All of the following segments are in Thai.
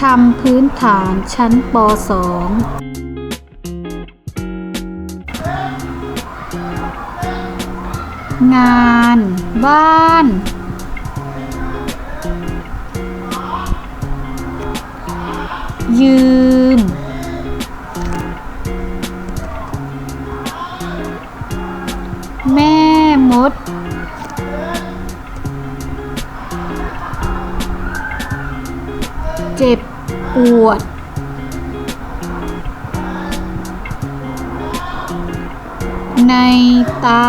คำพื้นฐานชั้นป .2 งาน บ้าน ยืม แม่มด เจ็บ วด ในตา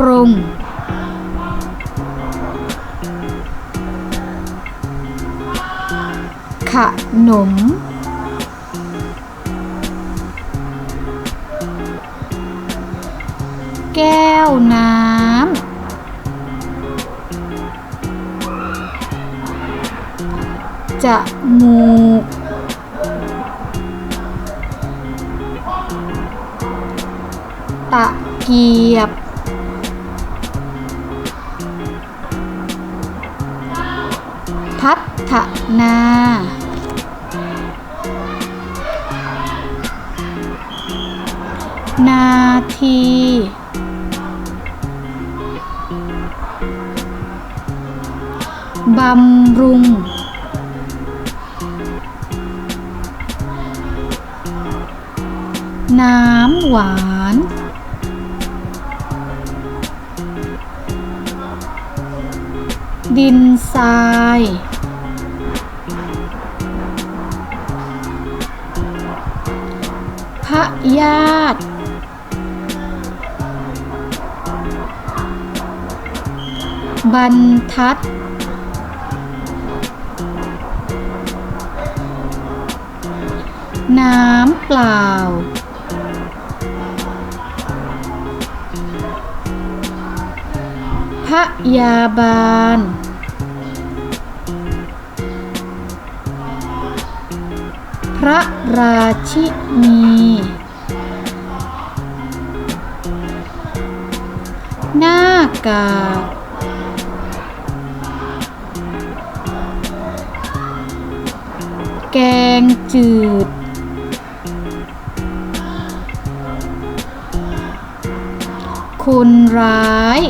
กรงขนม แก้วน้ำ จมูก ตะเกียบ พัฒนา นาทีบำรุง น้ำหวาน ดินทราย พระญาติบรรทัด น้ำเปล่า ยาบาล พระราชินี หน้ากากแกงจืด คนร้าย